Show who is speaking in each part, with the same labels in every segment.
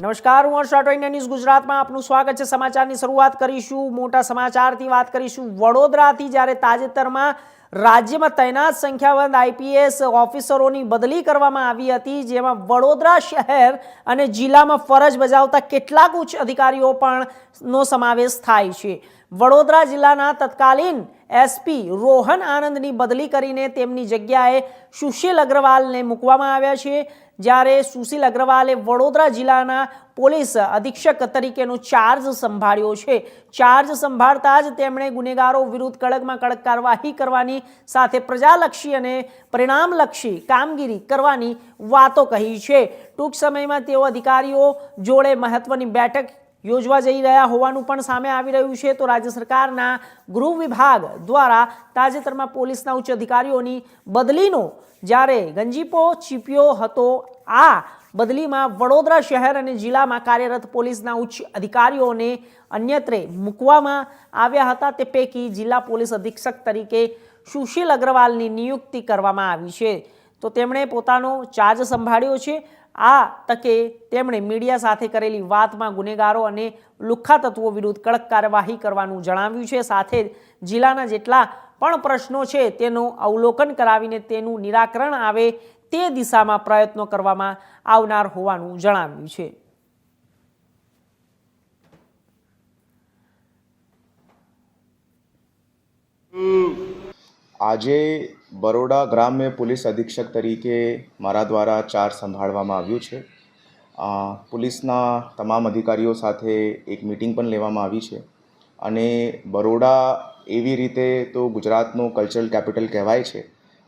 Speaker 1: નમસ્કાર, હું હર્ષ India news ગુજરાતમાં આપનું સ્વાગત છે. સમાચારની શરૂઆત કરીશું, મોટા સમાચારથી વાત કરીશું. વડોદરાથી જ્યારે તાજેતરમાં રાજ્યમાં તૈનાત સંખ્યાબંધ આઈપીએસ ઓફિસરોની બદલી કરવામાં આવી હતી, જેમાં વડોદરા શહેર અને જિલ્લામાં ફરજ બજાવતા કેટલાક ઉચ્ચ અધિકારીઓ પણ નો સમાવેશ થાય છે. વડોદરા જિલ્લાના તત્કાલીન એસપી રોહન આનંદની બદલી કરીને તેમની જગ્યાએ સુશીલ અગ્રવાલને મૂકવામાં આવ્યા છે. જ્યારે સુશીલ અગ્રવાલે વડોદરા જિલ્લાના પોલીસ અધિક્ષક તરીકેનો ચાર્જ સંભાળ્યો છે. ચાર્જ સંભાળતા જ તેમણે ગુનેગારો વિરુદ્ધ કડકમાં કડક કાર્યવાહી કરવાની સાથે પ્રજાલક્ષી અને પરિણામલક્ષી કામગીરી કરવાની વાતો કહી છે. ટૂંક સમયમાં તેઓ અધિકારીઓ જોડે મહત્વની બેઠક યોજવા જઈ રહ્યા હોવાનું પણ સામે આવી રહ્યું છે. તો રાજ્ય સરકારના ગૃહ વિભાગ દ્વારા તાજેતરમાં પોલીસના ઉચ્ચ અધિકારીઓની બદલીનો જ્યારે ગંજીપો ચીપ્યો હતો, આ બદલીમાં વડોદરા શહેર અને જિલ્લામાં કાર્યરત પોલીસના ઉચ્ચ અધિકારીઓને અન્યત્રે મૂકવામાં આવ્યા હતા. તે પૈકી જિલ્લા પોલીસ અધિક્ષક તરીકે સુશીલ અગ્રવાલની નિયુક્તિ કરવામાં આવી છે. તો તેમણે પોતાનો ચાર્જ સંભાળ્યો છે. આ તકે તેમણે મીડિયા સાથે કરેલી વાતમાં ગુનેગારો અને લુખ્ખા તત્વો વિરુદ્ધ કડક કાર્યવાહી કરવાનું જણાવ્યું છે. સાથે જિલ્લાના જેટલા પણ પ્રશ્નો છે તેનું અવલોકન કરાવીને તેનું નિરાકરણ આવે તે દિશામાં પ્રયત્નો કરવામાં આવનાર હોવાનું જણાવ્યું છે.
Speaker 2: આજે બરોડા ગ્રામ્ય પોલીસ અધિક્ષક તરીકે મારા દ્વારા ચાર્જ સંભાળવામાં આવ્યું છે. પોલીસના તમામ અધિકારીઓ સાથે એક મિટિંગ પણ લેવામાં આવી છે. અને બરોડા એવી રીતે તો ગુજરાતનું કલ્ચરલ કેપિટલ કહેવાય છે.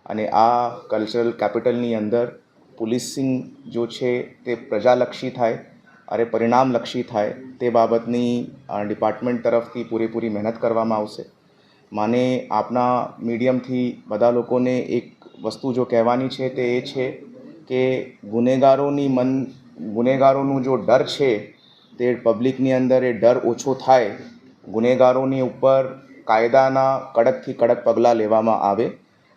Speaker 2: અને આ કલ્ચરલ કેપિટલની અંદર પોલીસિંગ જો છે તે પ્રજાલક્ષી થાય અને પરિણામલક્ષી થાય, તે બાબતની ડિપાર્ટમેન્ટ તરફથી પૂરેપૂરી મહેનત કરવામાં આવશે. માને આપના મીડિયમથી બધા લોકોને એક વસ્તુ જો કહેવાની છે તે એ છે કે ગુનેગારોની મન, ગુનેગારોનું જો ડર છે, તે પબ્લિકની અંદર એ ડર ઓછો થાય, ગુનેગારોની ઉપર કાયદાના કડકથી કડક પગલાં લેવામાં આવે.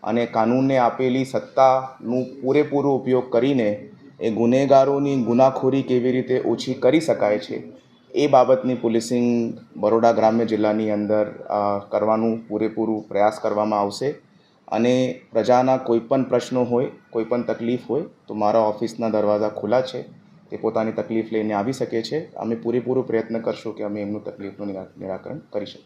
Speaker 2: અને કાનૂનને આપેલી સત્તાનું પૂરેપૂરો ઉપયોગ કરીને એ ગુનેગારોની ગુનાખોરી કેવી રીતે ઓછી કરી શકાય છે, એ બાબતની પોલીસિંગ બરોડા ગ્રામ્ય જિલ્લાની અંદર કરવાનું પૂરેપૂરું પ્રયાસ કરવામાં આવશે. અને પ્રજાના કોઈ પણ પ્રશ્નો હોય કોઈ પણ તકલીફ હોય, તો મારા ઓફિસના દરવાજા ખુલ્લા છે. તે પોતાની તકલીફ લઈને આવી શકે છે. અમે પૂરેપૂરો પ્રયત્ન કરશું કે અમે એમનું તકલીફનું નિરા- નિરાકરણ કરી શકીએ.